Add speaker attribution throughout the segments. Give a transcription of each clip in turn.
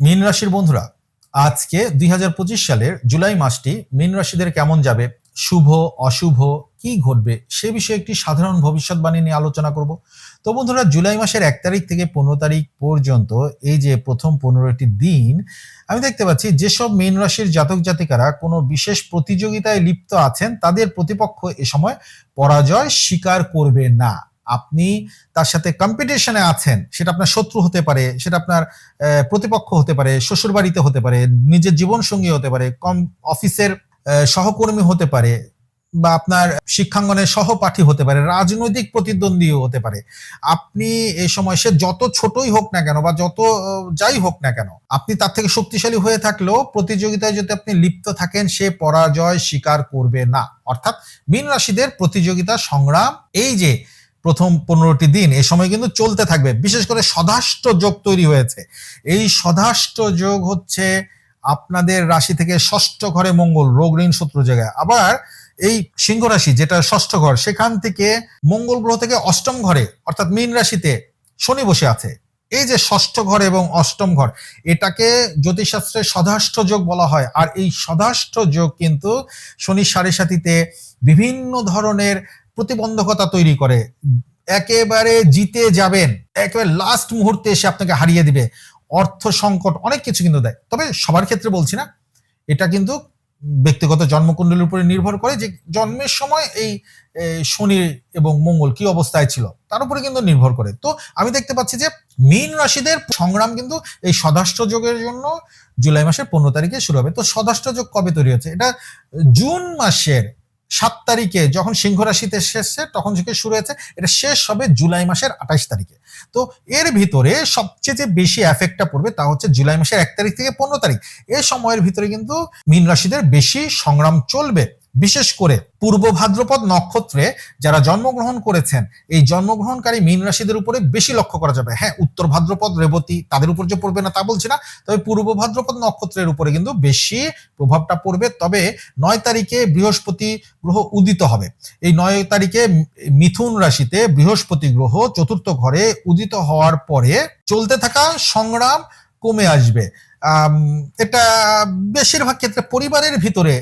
Speaker 1: মীন রাশির বন্ধুরা, আজকে দুই হাজার পঁচিশ সালের জুলাই মাসটি মীন রাশিদের কেমন যাবে, শুভ, অশুভ, কি ঘটবে, সে বিষয়ে একটি সাধারণ ভবিষ্যৎবাণী নিয়ে আলোচনা করব। তো বন্ধুরা, জুলাই মাসের এক তারিখ থেকে পনেরো তারিখ পর্যন্ত এই যে প্রথম পনেরোটি দিন, আমি দেখতে পাচ্ছি যেসব মীন রাশির জাতক জাতিকারা কোনো বিশেষ প্রতিযোগিতায় লিপ্ত আছেন, তাদের প্রতিপক্ষ এ সময় পরাজয় স্বীকার করবে না। আপনি তার সাথে কম্পিটিশনে আছেন, সেটা আপনার শত্রু হতে পারে, সেটা আপনার প্রতিপক্ষ হতে পারে শ্বশুর বাড়িতে হতে পারে, নিজের জীবন সঙ্গী হতে পারে, কম অফিসের সহকর্মী হতে পারে বা আপনার শিক্ষাঙ্গনের সহপাঠী হতে পারে, রাজনৈতিক প্রতিদ্বন্দ্বীও হতে পারে। আপনি এই সময় সে যত ছোটই হোক না কেন বা যত যাই হোক না কেন, আপনি তার থেকে শক্তিশালী হয়ে থাকলেও প্রতিযোগিতায় যদি আপনি লিপ্ত থাকেন, সে পরাজয় স্বীকার করবে না। অর্থাৎ মীন রাশিদের প্রতিযোগিতা সংগ্রাম, এই যে প্রথম পনেরোটি দিন এ সময় কিন্তু চলতে থাকবে। বিশেষ করে সদাষ্ট যোগ তৈরি হয়েছে। এই সদাষ্ট যোগ হচ্ছে আপনাদের রাশি থেকে ষষ্ঠ ঘরে মঙ্গল, রোগ ঋণ শত্রু জায়গায়। আবার এই সিংহ রাশি যেটা ষষ্ঠ ঘর, সেখান থেকে মঙ্গল গ্রহ থেকে অষ্টম ঘরে, অর্থাৎ মীন রাশিতে শনি বসে আছে। এই যে ষষ্ঠ ঘর এবং অষ্টম ঘর, এটাকে জ্যোতিষশাস্ত্রে সদাষ্ট যোগ বলা হয়। আর এই সদাষ্ট যোগ কিন্তু শনি সাড়ে সাতিতে বিভিন্ন ধরনের প্রতিবন্ধকতা তৈরি করে। একেবারে জিতে যাবেন। একেবারে লাস্ট মুহূর্তে এসে আপনাকে হারিয়ে দিবে। অর্থ সংকট অনেক কিছু কিন্তু দেয়। তবে সবার ক্ষেত্রে বলছি না, এটা কিন্তু ব্যক্তিগত জন্মকুণ্ডলীর উপরে নির্ভর করে যে জন্মের সময় এই শনি এবং মঙ্গল কি অবস্থায় ছিল, তার উপরে কিন্তু নির্ভর করে। তো আমি দেখতে পাচ্ছি যে মীন রাশিদের সংগ্রাম কিন্তু এই সদাষ্ট্র যোগের জন্য জুলাই মাসের পনেরো তারিখে শুরু হবে। তো সদাষ্ট্র যোগ কবে তৈরি হচ্ছে? এটা জুন মাসের সাত তারিখে যখন সিংহ রাশিতে শেষে তখন থেকে শুরু হয়েছে। এটা শেষ হবে জুলাই মাসের আঠাশ তারিখে। তো এর ভিতরে সবচেয়ে যে বেশি এফেক্টটা পড়বে তা হচ্ছে জুলাই মাসের এক তারিখ থেকে পনেরো তারিখ। এ সময়ের ভিতরে কিন্তু মীন রাশিদের বেশি সংগ্রাম চলবে। বিশেষ করে পূর্ব ভাদ্রপদ নক্ষত্রে যারা জন্মগ্রহণ করেছেন, এই জন্মগ্রহণকারী মীন রাশিদের উপরে বেশি লক্ষ্য করা যাবে। হ্যাঁ উত্তর ভাদ্রপদ, রেবতী তাদের উপর যে পড়বে না তা বলছি না, তবে পূর্ব ভাদ্রপদ নক্ষত্রের উপরে কিন্তু বেশি প্রভাবটা পড়বে। তবে নয় তারিখে বৃহস্পতি গ্রহ উদিত হবে। এই নয় তারিখে মিথুন রাশিতে বৃহস্পতি গ্রহ চতুর্থ ঘরে উদিত হওয়ার পরে চলতে থাকা সংগ্রাম কমে আসবে। এটা বেশিরভাগ ক্ষেত্রে পরিবারের ভিতরে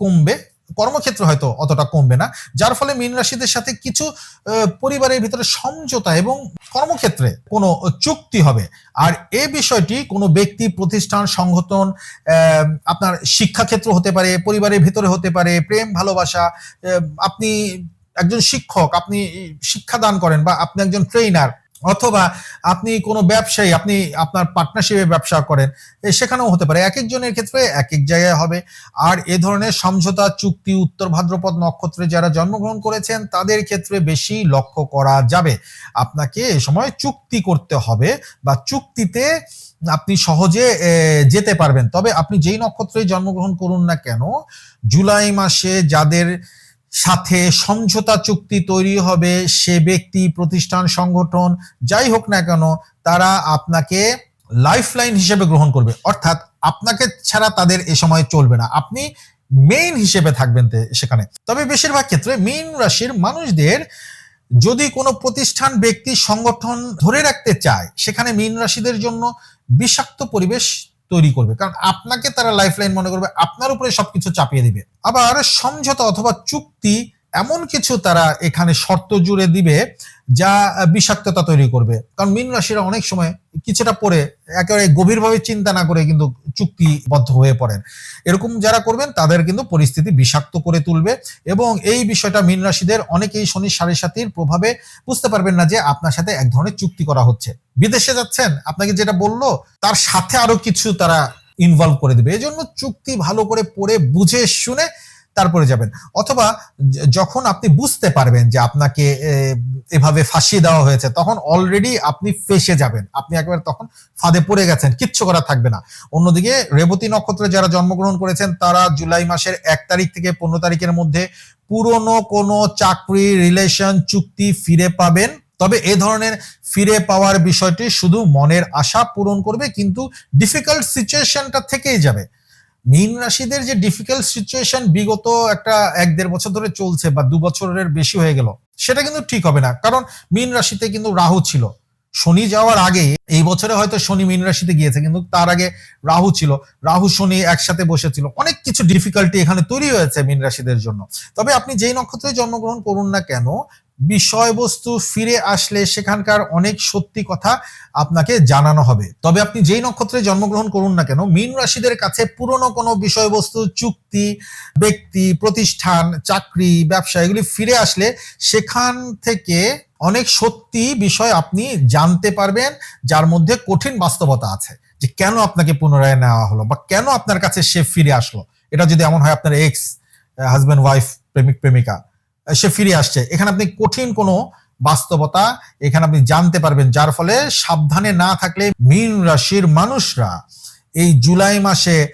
Speaker 1: কমবে, কর্মক্ষেত্রে হয়তো অতটা কমবে না। যার ফলে মীন রাশিদের সাথে কিছু পরিবারের ভিতরে সমঝোতা এবং কর্মক্ষেত্রে কোনো চুক্তি হবে। আর এই বিষয়টি কোনো ব্যক্তি, প্রতিষ্ঠান, সংগঠন আপনার শিক্ষাক্ষেত্র হতে পারে, পরিবারের ভিতরে হতে পারে, প্রেম, ভালোবাসা আপনি একজন শিক্ষক, আপনি শিক্ষাদান করেন বা আপনি একজন ট্রেনার অথবা আপনি কোনো ব্যবসায়ী, আপনি আপনার পার্টনারশিপে ব্যবসা করেন সেখানেও হতে পারে। এক একজনের ক্ষেত্রে এক এক জায়গায় হবে। আর এ ধরনের সমঝোতা, চুক্তি, উত্তর ভাদ্রপদ নক্ষত্রে যারা জন্মগ্রহণ করেছেন, তাদের ক্ষেত্রে বেশি লক্ষ্য করা যাবে। আপনাকে এ সময় চুক্তি করতে হবে বা চুক্তিতে আপনি সহজে যেতে পারবেন। তবে আপনি যেই নক্ষত্রে জন্মগ্রহণ করুন না কেন, জুলাই মাসে যাদের সাথে সমঝোতা চুক্তি তৈরি হবে, সে ব্যক্তি, প্রতিষ্ঠান, সংগঠন, যাই হোক না কেন, তারা আপনাকে লাইফ লাইন হিসেবে গ্রহণ করবে। অর্থাৎ আপনাকে ছাড়া তাদের এ সময় চলবে না। আপনি মেইন হিসেবে থাকবেন সেখানে। তবে বেশিরভাগ ক্ষেত্রে মীন রাশির মানুষদের যদি কোনো প্রতিষ্ঠান, ব্যক্তি, সংগঠন ধরে রাখতে চায়, সেখানে মীন রাশিদের জন্য বিষাক্ত পরিবেশ তৈরি করবে। কারণ আপনাকে তারা লাইফ লাইন মনে করবে, আপনার উপরে সবকিছু চাপিয়ে দিবে। আবার সমঝোতা অথবা চুক্তি এমন কিছু তারা এখানে শর্ত জুড়ে দিবে যা বিষাক্ততা তৈরি করবে। কারণ মীন রাশিরা অনেক সময় কিছুটা পরে একেবারে গভীরভাবে চিন্তা না করে কিন্তু চুক্তিবদ্ধ হয়ে পড়েন। এরকম যারা করবেন, তাদের কিন্তু পরিস্থিতি বিষাক্ত করে তুলবে এবং এই বিষয়টা মীন রাশিদের অনেকেই শনি সাড়ে সাতির প্রভাবে বুঝতে পারবেন না যে আপনার সাথে এক ধরনের চুক্তি করা হচ্ছে। বিদেশে যাচ্ছেন, আপনাকে যেটা বলল, তার সাথে আরও কিছু তারা ইনভলভ করে দেবে। এই জন্য চুক্তি ভালো করে পড়ে, বুঝে, শুনে তারপরে যাবেন। অথবা যখন আপনি বুঝতে পারবেন যে আপনাকে এভাবে ফাঁসিয়ে দেওয়া হয়েছে, তখন অলরেডি আপনি ফেসে যাবেন। আপনি একেবারে তখন ফাঁদে পড়ে গেছেন, কিচ্ছু করা থাকবে না। অন্যদিকে রেবতী নক্ষত্রে যারা জন্মগ্রহণ করেছেন, তারা জুলাই মাসের এক তারিখ থেকে পনেরো তারিখের মধ্যে পুরনো কোনো চাকরি রিলেশন চুক্তি ফিরে পাবেন। তবে এ ধরনের ফিরে পাওয়ার বিষয়টি শুধু মনের আশা পূরণ করবে, কিন্তু ডিফিকাল্ট সিচুয়েশনটা থেকেই যাবে। মীন রাশিদের যে ডিফিকাল্ট সিচুয়েশন বিগত একটা এক দেড় বছর ধরে চলছে বা দু বছরের বেশি হয়ে গেল, সেটা কিন্তু ঠিক হবে না। কারণ মীন রাশিতে কিন্তু রাহু ছিল। শনি যাওয়ার আগে, এই বছরে হয়তো শনি মীন রাশিতে গিয়েছে, কিন্তু তার আগে রাহু ছিল। রাহু, শনি একসাথে বসেছিল। অনেক কিছু ডিফিকাল্টি এখানে তৈরি হয়েছে মীন রাশিদের জন্য। তবে আপনি যেই নক্ষত্রে জন্মগ্রহণ করুন না কেন বিষয়বস্তু ফিরে আসলে সেখানকার অনেক সত্যি কথা আপনাকে জানানো হবে। তবে আপনি যেই নক্ষত্রে জন্মগ্রহণ করুন না কেন, মীন রাশিদের কাছে পুরনো কোনো বিষয়বস্তু, চুক্তি, ব্যক্তি, প্রতিষ্ঠান, চাকরি, ব্যবসা, এগুলি ফিরে আসলে সেখান থেকে অনেক সত্যি বিষয় আপনি জানতে পারবেন, যার মধ্যে কঠিন বাস্তবতা আছে। যে কেন আপনাকে পুনরায় নেওয়া হলো বা কেন আপনার কাছে সে ফিরে আসলো? এটা যদি এমন হয় আপনার এক্স হাজব্যান্ড ওয়াইফ প্রেমিক, প্রেমিকা সে ফিরে আসছে। এখানে আপনি কঠিন কোনো বাস্তবতা এখানে আপনি জানতে পারবেন, যার ফলে সাবধানে না থাকলে মীন রাশির মানুষরা এই জুলাই মাসে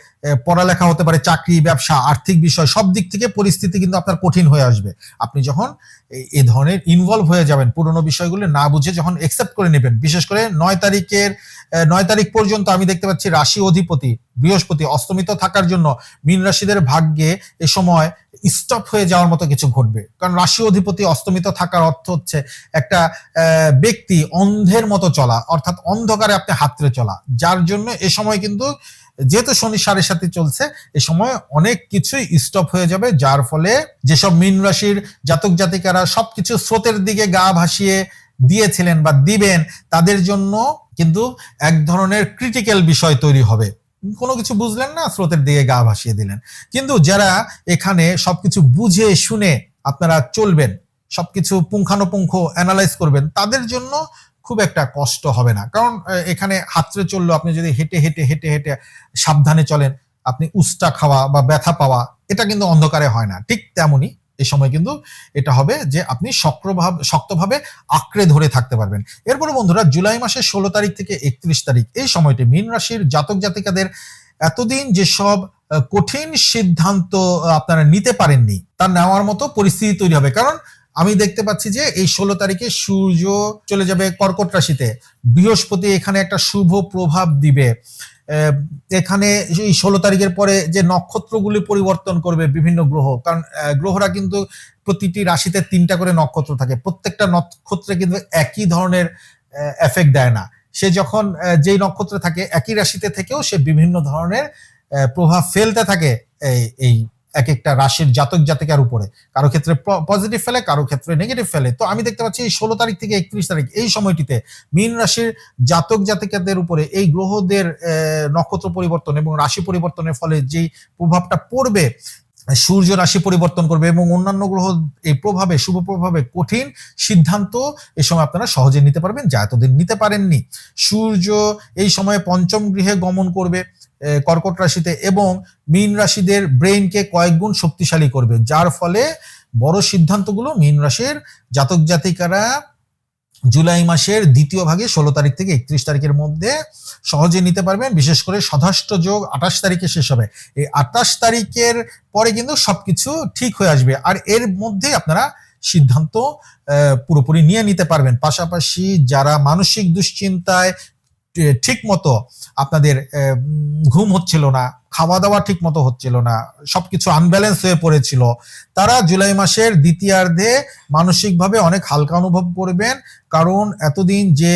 Speaker 1: পড়ালেখা হতে পারে, চাকরি, ব্যবসা, আর্থিক বিষয়, সব দিক থেকে পরিস্থিতি কিন্তু আপনার কঠিন হয়ে আসবে। আপনি যখন এই- ধরনের ইনভলভ হয়ে যাবেন পুরনো বিষয়গুলো না বুঝে যখন একসেপ্ট করে নেবেন, বিশেষ করে নয় তারিখের নয় তারিখ পর্যন্ত আমি দেখতে পাচ্ছি রাশি অধিপতি, বৃহস্পতি অস্তমিত থাকার জন্য, মীন রাশিদের ভাগ্যে এ সময় স্টপ হয়ে যাওয়ার মতো কিছু ঘটবে। কারণ রাশি অধিপতি অস্তমিত থাকার অর্থ হচ্ছে একটা ব্যক্তি অন্ধের মতো চলা, অর্থাৎ অন্ধকারে আপনি হাতড়ে চলা। যার জন্য এ সময় কিন্তু, যেহেতু শনি সাড়ে সাথে চলছে, এ সময় অনেক কিছুই স্টপ হয়ে যাবে, যার ফলে যেসব মীন রাশির জাতক জাতিকারা সবকিছু স্রোতের দিকে গা ভাসিয়ে দিয়েছিলেন বা দিবেন, তাদের জন্য কিন্তু এক ধরনের ক্রিটিক্যাল বিষয় তৈরি হবে। কোনো কিছু বুঝলেন না, স্রোতের দিকে গা ভাসিয়ে দিলেন। কিন্তু যারা এখানে সবকিছু বুঝে, শুনে আপনারা চলবেন, সবকিছু পুঙ্খানুপুঙ্খ অ্যানালাইজ করবেন, তাদের জন্য খুব একটা কষ্ট হবে না। কারণ এখানে হাতড়ে চলল, আপনি যদি হেঁটে হেঁটে হেঁটে হেঁটে সাবধানে চলেন, আপনি উস্টা খাওয়া বা ব্যথা পাওয়া, এটা কিন্তু অন্ধকারে হয় না। ঠিক তেমনই এই সময় কিন্তু এটা হবে যে আপনি শক্রভাবে শক্তভাবে আঁকড়ে ধরে থাকতে পারবেন। এরপরে বন্ধুরা, জুলাই মাসের ষোলো তারিখ থেকে একত্রিশ তারিখ, এই সময়টি মীন রাশির জাতক জাতিকাদের এতদিন যেসব কঠিন সিদ্ধান্ত আপনারা নিতে পারেননি তা নেওয়ার মতো পরিস্থিতি তৈরি হবে। কারণ আমি দেখতে পাচ্ছি যে এই ষোলো তারিখে সূর্য চলে যাবে কর্কট রাশিতে। বৃহস্পতি এখানে একটা শুভ প্রভাব দিবে। এখানে এই ষোলো তারিখের পরে যে নক্ষত্রগুলি পরিবর্তন করবে বিভিন্ন গ্রহ, কারণ গ্রহরা কিন্তু প্রতিটি রাশিতে তিনটা করে নক্ষত্র থাকে। প্রত্যেকটা নক্ষত্রে কিন্তু একই ধরনের এফেক্ট দেয় না। সে যখন যেই নক্ষত্রে থাকে একই রাশিতে থেকেও সে বিভিন্ন ধরনের প্রভাব ফেলতে থাকে এই এই এক একটা রাশির জাতক জাতিকার উপরে। কারও ক্ষেত্রে পজিটিভ ফেলে, কারও ক্ষেত্রে নেগেটিভ ফেলে। তো আমি দেখতে পাচ্ছি এই ষোলো তারিখ থেকে একত্রিশ তারিখ এই সময়টিতে মীন রাশির জাতক জাতিকাদের উপরে এই গ্রহদের নক্ষত্র পরিবর্তন এবং রাশি পরিবর্তনের ফলে যেই প্রভাবটা পড়বে, সূর্য রাশি পরিবর্তন করবে এবং অন্যান্য গ্রহ এই প্রভাবে, শুভ প্রভাবে কঠিন সিদ্ধান্ত এই সময় আপনারা সহজে নিতে পারবেন, যা এতদিন নিতে পারেননি। সূর্য এই সময়ে পঞ্চম গৃহে গমন করবে। কর্কট রাশিতে এবং মীন রাশিদের ব্রেইনকে কয়েক গুণ শক্তিশালী করবে, যার ফলে বড় সিদ্ধান্তগুলো মীন রাশির জাতক জাতিকারা জুলাই মাসের দ্বিতীয় ভাগে ষোলো তারিখ থেকে একত্রিশ তারিখের মধ্যে সহজে নিতে পারবেন। বিশেষ করে সদাষ্ট যোগ আঠাশ তারিখে শেষ হবে। এই আঠাশ তারিখের পরে কিন্তু সবকিছু ঠিক হয়ে আসবে। আর এর মধ্যে আপনারা সিদ্ধান্ত পুরোপুরি নিয়ে নিতে পারবেন। পাশাপাশি যারা মানসিক দুশ্চিন্তায় ঠিক মতো আপনাদের ঘুম হচ্ছিল না খাওয়া দাওয়া ঠিক মতো হচ্ছিল না, সবকিছু আনব্যালেন্স হয়ে পড়েছিল। তারা জুলাই মাসের দ্বিতীয়ার্ধে মানসিকভাবে অনেক হালকা অনুভব করবেন, কারণ এতদিন যে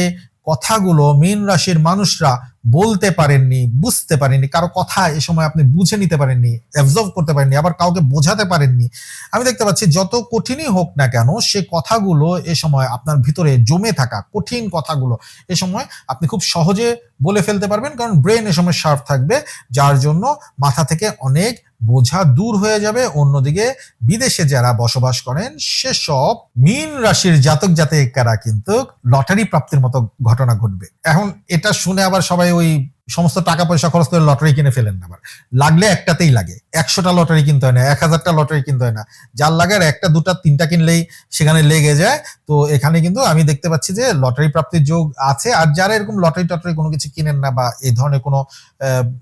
Speaker 1: কথাগুলো মীন রাশির মানুষরা বলতে পারেননি, বুঝতে পারেননি, কারও কথা এ সময় আপনি বুঝে নিতে পারেননি অ্যাবজর্ভ করতে পারেননি, আবার কাউকে বোঝাতে পারেননি। আমি দেখতে পাচ্ছি যত কঠিনই হোক না কেন সে কথাগুলো এ সময় আপনার ভিতরে জমে থাকা, কঠিন কথাগুলো এ সময় আপনি খুব সহজে বলে ফেলতে পারবেন, কারণ ব্রেন এ সময় শার্প থাকবে, যার জন্য মাথা থেকে অনেক বোঝা দূর হয়ে যাবে। অন্যদিকে বিদেশে যারা বসবাস করেন, সেসব মীন রাশির জাতক জাতিকারা কিন্তু লটারি প্রাপ্তির মতো ঘটনা ঘটবে। এখন এটা শুনে আবার সবাই ওই সমস্ত টাকা পয়সা খরচ করে লটারি কিনে ফেলেন না আবার। লাগলে একটাতেই লাগে। একশোটা লটারি কিনতে হয় না, এক হাজারটা লটারি কিনতে হয় না। যার লাগে আর একটা, দুটা, তিনটা কিনলেই সেখানে লেগে যায়। তো এখানে কিন্তু আমি দেখতে পাচ্ছি যে লটারি প্রাপ্তির যোগ আছে। আর যারা এরকম লটারি টটারি কোনো কিছু কিনেন না বা এই ধরনের কোনো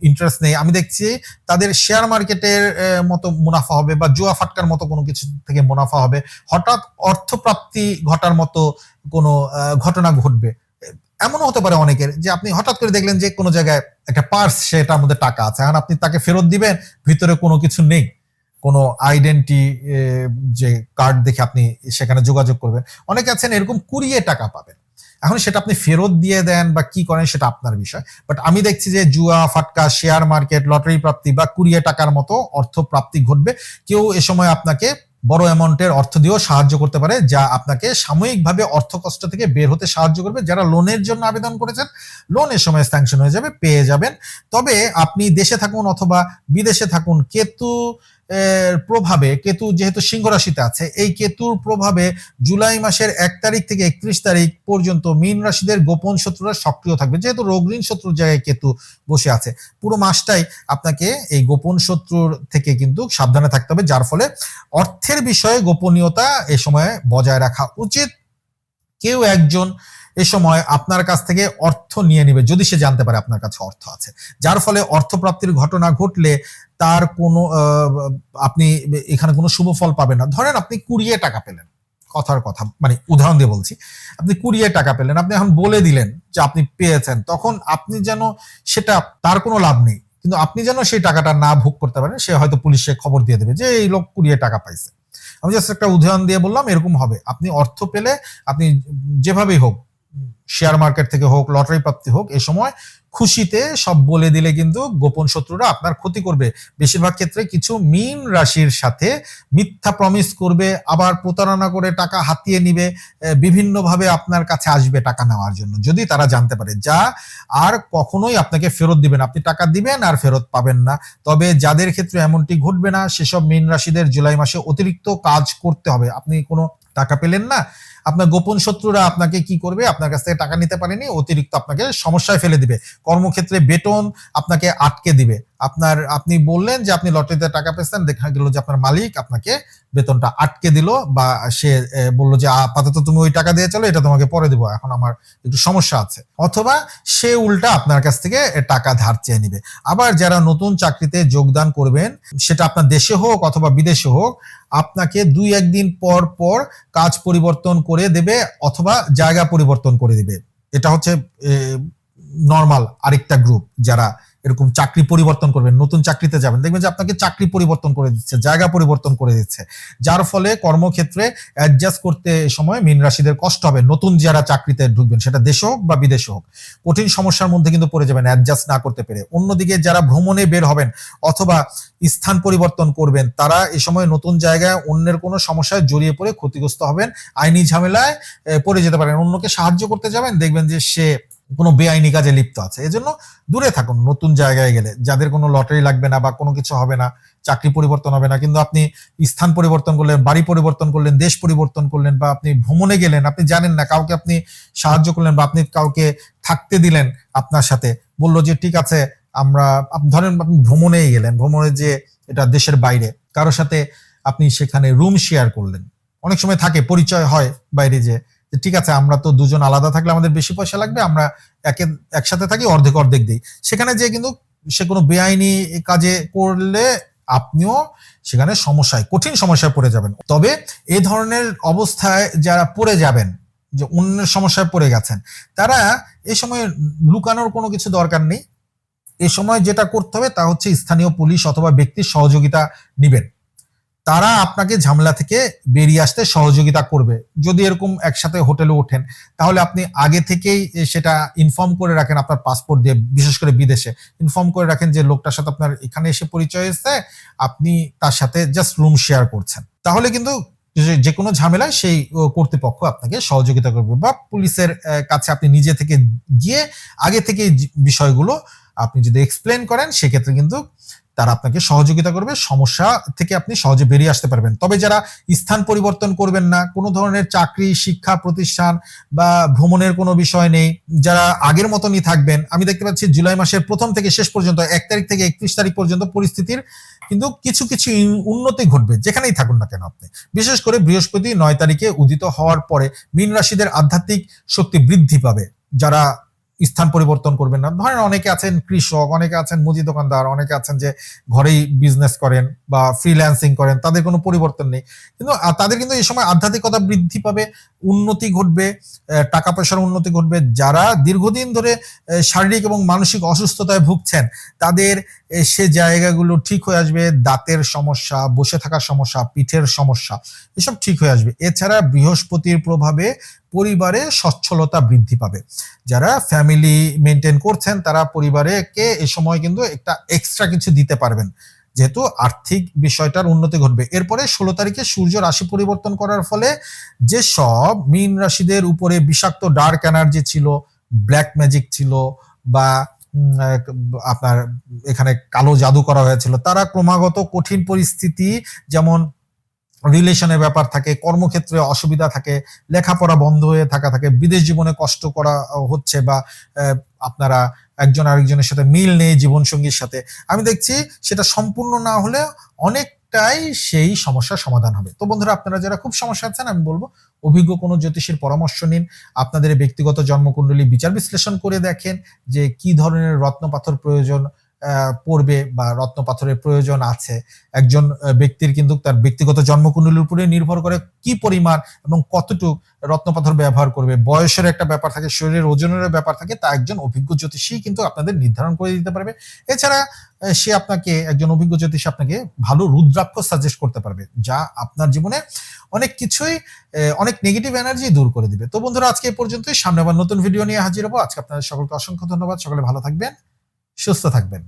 Speaker 1: ইন্টারেস্ট নেই, আমি দেখছি তাদের শেয়ার মার্কেটের মতো মুনাফা হবে বা জুয়া ফাটকার মতো কোনো কিছু থেকে মুনাফা হবে। হঠাৎ অর্থপ্রাপ্তি ঘটার মতো কোনো ঘটনা ঘটবে। এমনও হতে পারে অনেকের যে আপনি হঠাৎ করে দেখলেন যে কোনো জায়গায় একটা পার্স সেটার মধ্যে টাকা আছে। এখন আপনি তাকে ফেরত দিবেন, ভিতরে কোনো কিছু নেই। কোনো আইডেন্টি যে কার্ড দেখে আপনি সেখানে যোগাযোগ করবেন। অনেকে আছেন এরকম কুড়িয়ে টাকা পাবেন। এখন সেটা আপনি ফেরত দিয়ে দেন বা কি করেন সেটা আপনার বিষয়। বাট আমি দেখছি যে জুয়া, ফাটকা শেয়ার মার্কেট লটারি প্রাপ্তি বা কুড়িয়ে টাকার মতো অর্থ প্রাপ্তি ঘটবে। কেউ এ সময় আপনাকে বড় অ্যামাউন্টের অর্থ দিয়েও সাহায্য করতে পারে, যা আপনাকে সাময়িকভাবে অর্থ কষ্ট থেকে বের হতে সাহায্য করবে। যারা লোনের জন্য আবেদন করেছেন লোনের সময় স্যাংশন হয়ে যাবে, পেয়ে যাবেন। তবে আপনি দেশে থাকুন অথবা বিদেশে থাকুন, কেতু প্রভাবে কেতু যেহেতু সিংহ রাশিতে আছে, এই কেতুর প্রভাবে জুলাই মাসের এক তারিখ থেকে একত্রিশ তারিখ পর্যন্ত মীন রাশিদের গোপন শত্রুরা সক্রিয় থাকবে। যেহেতু রোগঋণ শত্রুর জায়গায় কেতু বসে আছে, পুরো মাসটাই আপনাকে এই গোপন শত্রুর থেকে কিন্তু সাবধানে থাকতে হবে। যার ফলে অর্থের বিষয়ে গোপনীয়তা এ সময়ে বজায় রাখা উচিত। কেউ একজন এ সময় আপনার কাছ থেকে অর্থ নিয়ে নেবে, যদি সে জানতে পারে আপনার কাছে অর্থ আছে। যার ফলে অর্থপ্রাপ্তির ঘটনা ঘটলে তার কোনো আপনি এখানে কোনো শুভ ফল পাবেন না। ধরেন আপনি কুড়িয়ে টাকা পেলেন, কথার কথা মানে উদাহরণ দিয়ে বলছি। আপনি কুড়িয়ে টাকা পেলেন, আপনি এখন বলে দিলেন যে আপনি পেয়েছেন, তখন আপনি যেন সেটা, তার কোনো লাভ নেই, কিন্তু আপনি যেন সেই টাকাটা না ভোগ করতে পারেন, সে হয়তো পুলিশে খবর দিয়ে দেবে যে এই লোক কুড়িয়ে টাকা পাইছে। আমি জাস্ট একটা উদাহরণ দিয়ে বললাম, এরকম হবে। আপনি অর্থ পেলে, আপনি যেভাবেই হোক শেয়ার মার্কেট থেকে হোক লটারি প্রাপ্তি হোক, এ সময় খুশিতে সব বলে দিলে কিন্তু গোপন শত্রুরা আপনার ক্ষতি করবে। বেশিরভাগ ক্ষেত্রে কিছু মিন রাশির সাথে মিথ্যা প্রমিস করবে, আবার প্রতারণা করে টাকা হাতিয়ে নিবে বিভিন্নভাবে আপনার কাছে আসবে টাকা নেওয়ার জন্য। যদি তারা জানতে পারে, যা, আর কখনোই আপনাকে ফেরত দিবেন আপনি টাকা দিবেন আর ফেরত পাবেন না। তবে যাদের ক্ষেত্রে এমনটি ঘটবে না, সেসব মীন রাশিদের জুলাই মাসে অতিরিক্ত কাজ করতে হবে। আপনি কোনো টাকা পেলেন না আপনার গোপন শত্রুরা আপনাকে কি করবে? আপনার কাছ থেকে টাকা নিতে পারেনি, অতিরিক্ত আপনাকে সমস্যায় ফেলে দিবে। কর্মক্ষেত্রে বেতন আপনাকে আটকে দিবে। আপনার, আপনি বললেন যে আপনি লটারিতে টাকা পেয়েছেন, দেখা গেল যে আপনার মালিক আপনাকে বেতনটা আটকে দিল বা সে বলল যে আপাতত তুমি ওই টাকা দিয়ে চলো, এটা তোমাকে পরে দিব, এখন আমার একটু সমস্যা আছে। অথবা সে উল্টা আপনার কাছ থেকে টাকা ধার চেয়ে নিবে। আবার যারা নতুন চাকরিতে যোগদান করবেন, সেটা আপনার দেশে হোক অথবা বিদেশে হোক, আপনাকে দুই একদিন পর পর কাজ পরিবর্তন করে দেবে অথবা জায়গা পরিবর্তন করে দিবে। এটা হচ্ছে নর্মাল আরেকটা গ্রুপ যারা এরকম চাকরি পরিবর্তন করবেন, নতুন চাকরিতে যাবেন। দেখবেন যে আপনাকে চাকরি পরিবর্তন করে দিচ্ছে, জায়গা পরিবর্তন করে দিচ্ছে। যার ফলে কর্মক্ষেত্রে অ্যাডজাস্ট করতে এ সময় মীন রাশিদের কষ্ট হবে। নতুন যারা চাকরিতে ঢুকবেন, সেটা দেশে হোক বা বিদেশে হোক, কঠিন সমস্যার মধ্যে কিন্তু পড়ে যাবেন অ্যাডজাস্ট না করতে পেরে। অন্যদিকে যারা ভ্রমণে বের হবেন অথবা স্থান পরিবর্তন করবেন, তারা এই সময় নতুন জায়গায় অন্যের কোনো সমস্যায় জড়িয়ে পড়ে ক্ষতিগ্রস্ত হবেন, আইনি ঝামেলায় পড়ে যেতে পারেন। অন্যকে সাহায্য করতে যাবেন, দেখবেন যে সে কোনো বেআইনি কাজে লিপ্ত আছে। এজন্য দূরে থাকুন, নতুন জায়গায় গেলে। যাদের কোনো লটারি লাগবে না বা কোনো কিছু হবে না, চাকরি পরিবর্তন হবে না, কিন্তু আপনি স্থান পরিবর্তন করলেন, বাড়ি পরিবর্তন করলেন, দেশ পরিবর্তন করলেন বা আপনি ভ্রমণে গেলেন, আপনি জানেন না, কাউকে আপনি সাহায্য করলেন বা আপনি কাউকে থাকতে দিলেন আপনার সাথে, বলল যে, ঠিক আছে, আমরা ধরেন আপনি ভ্রমণেই গেলেন, ভ্রমণে যে এটা দেশের বাইরে কারোর সাথে আপনি সেখানে রুম শেয়ার করলেন। অনেক সময় থাকে, পরিচয় হয় বাইরে যে ঠিক আছে, আমরা তো দুজন আলাদা থাকলে আমাদের বেশি পয়সা লাগবে, আমরা একে, একসাথে থাকি, অর্ধেক অর্ধেক দিই। সেখানে যে কিন্তু সে কোনো বেআইনি কাজে করলে আপনিও সেখানে সমস্যায়, কঠিন সমস্যায় পড়ে যাবেন। তবে এ ধরনের অবস্থায় যারা পড়ে যাবেন, যে অন্যের সমস্যায় পড়ে গেছেন, তারা এই সময় লুকানোর কোনো কিছু দরকার নেই। এ সময় যেটা করতে হবে তা হচ্ছে স্থানীয় পুলিশ অথবা ব্যক্তির সহযোগিতা নিবেন। তারা আপনাকে ঝামেলা থেকে বেরিয়ে আসতে সহযোগিতা করবে। যদি এরকম একসাথে হোটেলে ওঠেন, তাহলে আপনি আগে থেকেই সেটা ইনফর্ম করে রাখেন আপনার পাসপোর্ট দিয়ে, বিশেষ করে বিদেশে। ইনফর্ম করে রাখেন যে লোকটার সাথে আপনার এখানে এসে পরিচয় এসেছে আপনি তার সাথে জাস্ট রুম শেয়ার করছেন। তাহলে কিন্তু যে- কোনো ঝামেলায় সেই কর্তৃপক্ষ আপনাকে সহযোগিতা করবে বা পুলিশের কাছে আপনি নিজে থেকে গিয়ে আগে থেকে বিষয়গুলো আপনি যদি এক্সপ্লেন করেন, সেক্ষেত্রে কিন্তু তারা আপনাকে সহযোগিতা করবে, সমস্যা থেকে আপনি সহজে বেরিয়ে আসতে পারবেন। তবে যারা স্থান পরিবর্তন করবেন না, কোনো ধরনের চাকরি, শিক্ষা প্রতিষ্ঠান বা ভ্রমণের কোনো বিষয় নেই, যারা আগের মতনই থাকবেন, আমি দেখতে পাচ্ছি জুলাই মাসের প্রথম থেকে শেষ পর্যন্ত, এক তারিখ থেকে একত্রিশ তারিখ পর্যন্ত পরিস্থিতির কিন্তু কিছু কিছু উন্নতি ঘটবে, যেখানেই থাকুন না কেন আপনি। বিশেষ করে বৃহস্পতি নয় তারিখে উদিত হওয়ার পরে মীন রাশিদের আধ্যাত্মিক শক্তি বৃদ্ধি পাবে। যারা স্থান পরিবর্তন করবেন না। ধরেন অনেকে আছেন কৃষক, অনেকে আছেন মুদি দোকানদার, অনেকে আছেন যে ঘরেই বিজনেস করেন বা ফ্রিল্যান্সিং করেন, তাদের কোনো পরিবর্তন নেই। কিন্তু তাদের কিন্তু এই সময় আধ্যাত্মিকতা বৃদ্ধি পাবে, উন্নতি ঘটবে টাকা পয়সার উন্নতি ঘটবে। যারা দীর্ঘদিন ধরে শারীরিক এবং মানসিক অসুস্থতায় ভুগছেন, তাদের সে জায়গাগুলো ঠিক হয়ে আসবে, দাঁতের সমস্যা, বসে থাকার সমস্যা, পিঠের সমস্যা, এসব ঠিক হয়ে আসবে। এছাড়া বৃহস্পতির প্রভাবে পরিবারে সচ্ছলতা বৃদ্ধি পাবে। যারা ফ্যামিলি মেনটেন করছেন, তারা পরিবারেকে এই সময় কিন্তু একটা এক্সট্রা কিছু দিতে পারবেন। যেহেতু আর্থিক বিষয়টার উন্নতি ঘটবে। এরপরে ষোলো তারিখে সূর্য রাশি পরিবর্তন করার ফলে যে সব মীন রাশিদের উপরে বিষাক্ত ডার্ক এনার্জি ছিল ব্ল্যাক ম্যাজিক ছিল বা আপনার এখানে কালো জাদু করা হয়েছিল, তারা ক্রমাগত কঠিন পরিস্থিতি, যেমন রিলেশনের ব্যাপার থাকে, কর্মক্ষেত্রে অসুবিধা থাকে, লেখাপড়া বন্ধ হয়ে থাকা থাকে, বিদেশ জীবনে কষ্ট করা হচ্ছে বা আপনারা একজন আরেকজনের সাথে মিল নেই জীবনসঙ্গীর সাথে। আমি দেখছি সেটা সম্পূর্ণ না হলে অনেকটাই সেই সমস্যার সমাধান হবে। তো বন্ধুরা, আপনারা যারা খুব সমস্যা আছেন, আমি বলব, অভিজ্ঞ কোনো জ্যোতিষীর পরামর্শ নিন। আপনাদের ব্যক্তিগত জন্মকুণ্ডলী বিচার বিশ্লেষণ করে দেখেন যে কি ধরনের রত্ন পাথর প্রয়োজন পড়বে বা রত্ন পাথরের প্রয়োজন আছে। একজন ব্যক্তির কিন্তু তার ব্যক্তিগত জন্মকুণ্ডলীর উপরে নির্ভর করে কি পরিমাণ এবং কতটুক রত্নপাথর ব্যবহার করবে। বয়সের একটা ব্যাপার থাকে, শরীরের ওজনের ব্যাপার থাকে, তা একজন অভিজ্ঞ জ্যোতিষী কিন্তু আপনাদের নির্ধারণ করে দিতে পারবে। এছাড়া সে আপনাকে, একজন অভিজ্ঞ জ্যোতিষী আপনাকে ভালো রুদ্রাক্ষ সাজেস্ট করতে পারবে, যা আপনার জীবনে অনেক কিছুই অনেক নেগেটিভ এনার্জি দূর করে দিবে। তো বন্ধুরা, আজকে এই পর্যন্তই। সামনে আবার নতুন ভিডিও নিয়ে হাজির হব। আজকে আপনাদের সকলকে অসংখ্য ধন্যবাদ। সকলে ভালো থাকবেন। সুস্থ থাকবেন।